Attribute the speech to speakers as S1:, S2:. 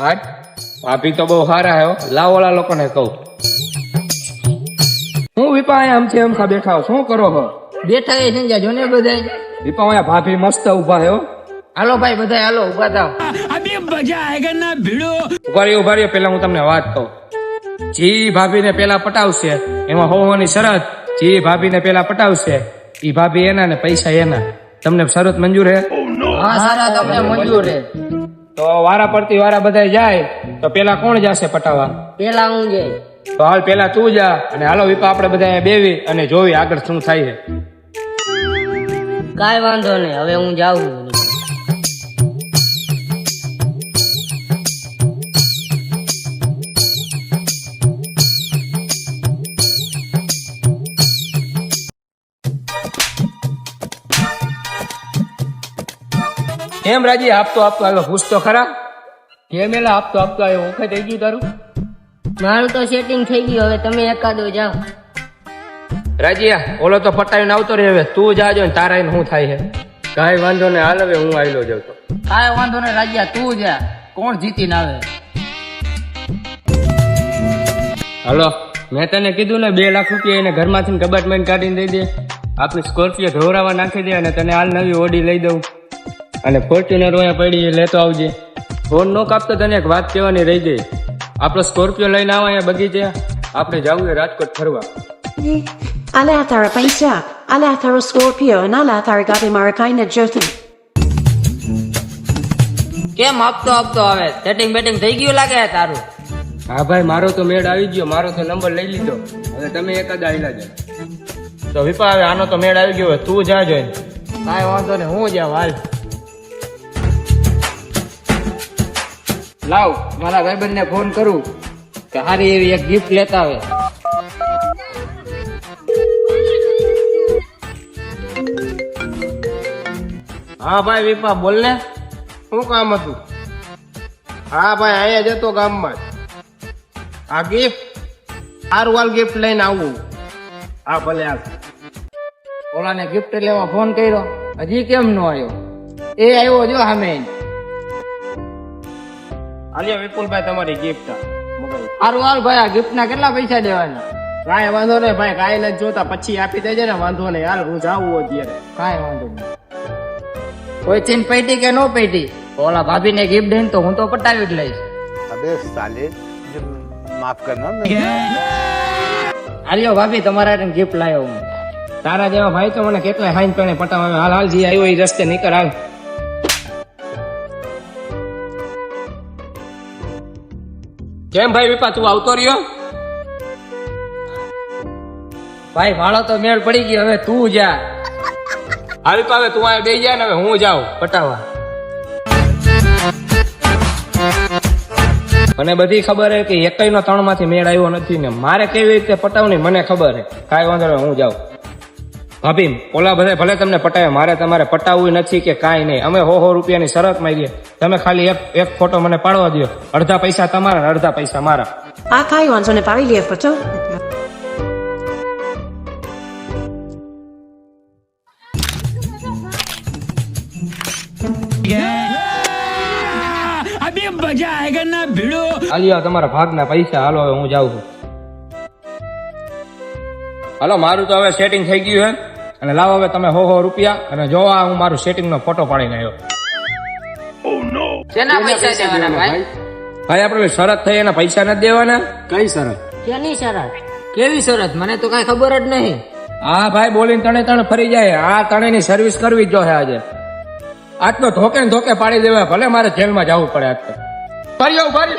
S1: હા ભાભી તો બહુ સારા હે લાવોળા લાવ લોકોને કહું. હું વિપા અહીંયા આમથી આમખા બેઠા હો. શું કરો હો?
S2: બેઠા એ સંજ્યા જોને ને બધા
S1: વિપા અહીંયા ભાભી મસ્ત ઊભા હે હો.
S2: હાલો ભાઈ બધા હાલો ઊભા થાવ
S1: ઊભા રહ્યો ઊભા રહ્યો પેલા હું તમને વાત કહું. જી ભાભીને પેલા પટાવશે. એમાં હોવાની શરત. જી ભાભીને પેલા પટાવશે. ઈ ભાભી એના ને પૈસા એના. તમને શરત મંજૂર હે?
S2: હા સારા તમને મંજૂર છે
S1: તો વારા પડતી વારા બધા જાય તો પેલા કોણ જશે પટાવા?
S2: પેલા હું જઈ
S1: તો હાલ પેલા તું જા અને હાલો વિપા આપણે બધા બેવી અને જોવી આગળ શું થાય છે.
S2: કાંઈ વાંધો નહીં હવે હું જાઉં
S1: એમ રાજી? આપતો આપતો આવ્યો. પૂછતો ખરા. કેમ એલા આપતો આપતો આવ્યો? ઓકે થઈ ગયું તારું?
S2: મારું તો સેટિંગ થઈ ગયું. હવે તમે એકાદો જાઓ.
S1: રાજીયા ઓલો તો પટાવીને આવતો રહે હવે. તું જાજો ને તારા એને શું થાય છે કાંઈ વાંધો ને હાલ હવે હું આવેલો જાઉં તો.
S2: કાંઈ વાંધો નહીં રાજ્યા. તું જા. કોણ જીતીને આવે?
S1: હલો. મેં તને કીધું ને બે લાખ રૂપિયા એને ઘરમાંથી કબાટમાં કાઢીને દઈ દે. આપણી સ્કોર્પિયો ધોરાવા નાખી દે અને તને હાલ નવી ઓડી લઈ દઉં. અને ફોર્ચ્યુનર અહીંયા પડી લેતો આવજે. ફોન નો કાપતો તને એક વાત કહેવાની રહી ગઈ. આપણો સ્કોર્પિયો લઈને આવો અહીંયા બગીચે. આપણે જવું છે રાજકોટ ફરવા.
S3: Ala tara paisa, ala tara Scorpio, and ala tara gabi marakaina jyoti.
S2: કેમ આપતો આપતો આવે? સેટિંગ બેટિંગ થઈ ગયું લાગે તારું?
S1: હા ભાઈ મારો તો મેળ આવી ગયો. મારો તો નંબર લઈ લીધો. હવે તમે એકાદ આવેલા જાય તો વિપા હવે આનો તો મેળ આવી ગયો તું જા જોઈ
S2: કાંઈ વાંધો નહીં હું જાઉં હાલ. લાવ મારા ભાઈબંધને ફોન કરું કે સારી એવી એક ગિફ્ટ લેતા આવે.
S4: હા ભાઈ વિપા બોલ ને. શું કામ હતું? હા ભાઈ અહીંયા જતો ગામમાં. આ ગિફ્ટ સારું વાલ ગિફ્ટ લઈને આવું. હા ભલે હાલ.
S2: ઓલાને ગિફ્ટ લેવા ફોન કર્યો. હજી કેમ નો આવ્યો? એ આવ્યો જો સામે
S4: હાલ્યો વિપુલભાઈ તમારી ગિફ્ટ
S2: સારું હાલ ભાઈ આ ગિફ્ટ ના કેટલા પૈસા દેવાના?
S4: કાંઈ વાંધો નહીં ભાઈ કાંઈ નથી જોતા. પછી આપી દેજે ને વાંધો નહીં. હાલ હું જાવું અત્યારે.
S2: કાંઈ વાંધો નહીં. કોઈ ચીન પેટી કે નો પેટી? ઓલા ભાભી ને ગિફ્ટ દઈને તો હું તો પટાવી જ લઈશ.
S5: અબે સાલે માફ કરના
S2: હાલ્યો ભાભી તમારા ગિફ્ટ લાવ્યો હું.
S1: તારા જેવા ભાઈ તો મને કેટલા હાઈન પેણે પટાવ હાલ હાલ જે આવ્યો એ રસ્તે નીકળ આવ્યો કેમ ભાઈ વિપા તું આવતો રહ્યો?
S2: ભાઈ વાળો તો મેળ પડી ગયો હવે તું જા.
S1: હા વિપા હવે તું આ બે જા ને હવે હું જાઉં. પટાવા. મને બધી ખબર હે કે એકઈ નો ત્રણમાંથી મેળ આવ્યો નથી ને મારે કેવી રીતે પટાવની મને ખબર હે. કાંઈ વાંધો હું જાઉં. ભાભી ઓલા બધા ભલે તમને પટાવે મારે તમારે પટાવવું નથી કે કાંઈ નહીં. અમે હો હો રૂપિયાની શરત માંગીએ તમે ખાલી એક એક ફોટો મને પાડવા દો અડધા પૈસા તમારા ને અડધા પૈસા મારા.
S3: Akai wanzo ne pari lief pato.
S1: Alia તમારા ભાગના પૈસા. હાલો હવે હું જાઉં છું. હાલો મારું તો હવે સેટિંગ થઈ ગયું હે. અને લાવો હવે તમે હો હો રૂપિયા અને જોવા હું મારું સેટિંગ નો ફોટો પાડીને આવ્યો.
S2: શેના પૈસા દેવાના ભાઈ?
S1: ભાઈ? આપણે શરત થઈ એના પૈસા નથી દેવાના?
S4: કઈ શરત?
S2: કેની શરત? કેવી શરત? મને તો કઈ ખબર જ નહીં.
S1: હા ભાઈ બોલીને તણે તણે ફરી જાય. આ તણેની સર્વિસ કરવી જ જોઈએ આજે આજ. તો ધોકે ને ધોકે પાડી દેવા ભલે મારે જેલમાં જવું પડે આજ તો. ફરી આવું ફરી.